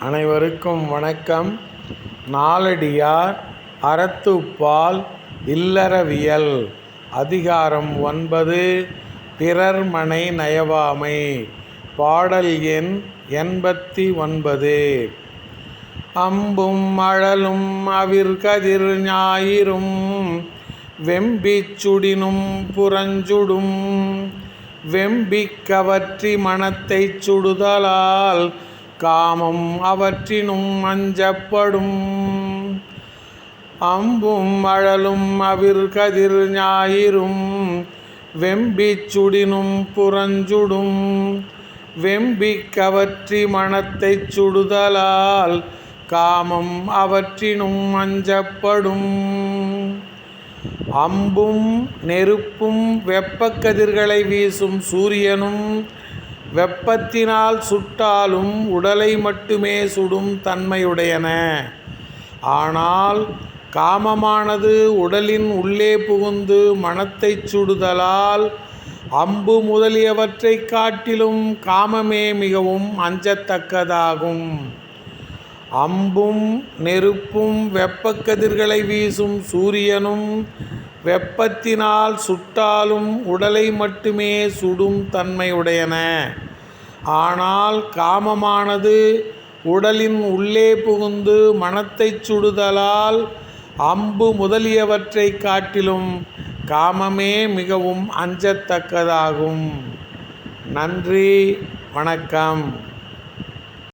அனைவருக்கும் வணக்கம். நாலடியார் அறத்துப்பால் இல்லறவியல். அதிகாரம் ஒன்பது பிறர்மனை நயவாமை. பாடல் எண் எண்பத்தி ஒன்பது. அம்பும் அழலும் அவிர்கதிர் ஞாயிறும் வெம்பிச் சுடினும் புறஞ்சுடும். வெம்பிக் கவற்றி மனத்தைச் சுடுதலால் காமம் அவற்றினும் அஞ்சப்படும். அம்பும் அழலும் அவிர்கதிர் ஞாயிறும். வெம்பிச்சுடினும் புறஞ்சுடும். வெம்பிக் கவற்றி மனத்தைச் சுடுதலால் காமம் அவற்றினும் அஞ்சப்படும். அம்பும் நெருப்பும் வெப்பக்கதிர்களை வீசும் சூரியனும் வெப்பத்தினால் சுட்டாலும் உடலை மட்டுமே சுடும் தன்மையுடையன. ஆனால் காமமானது உடலின் உள்ளே புகுந்து மனத்தை சுடுதலால் அம்பு முதலியவற்றைக் காட்டிலும் காமமே மிகவும் அஞ்சத்தக்கதாகும். அம்பும் நெருப்பும் வெப்பக்கதிர்களை வீசும் சூரியனும் வெப்பத்தினால் சுட்டாலும் உடலை மட்டுமே சுடும் தன்மையுடையன. ஆனால் காமமானது உடலின் உள்ளே புகுந்து மனத்தை சுடுதலால் அம்பு முதலியவற்றைக் காட்டிலும் காமமே மிகவும் அஞ்சத்தக்கதாகும். நன்றி வணக்கம்.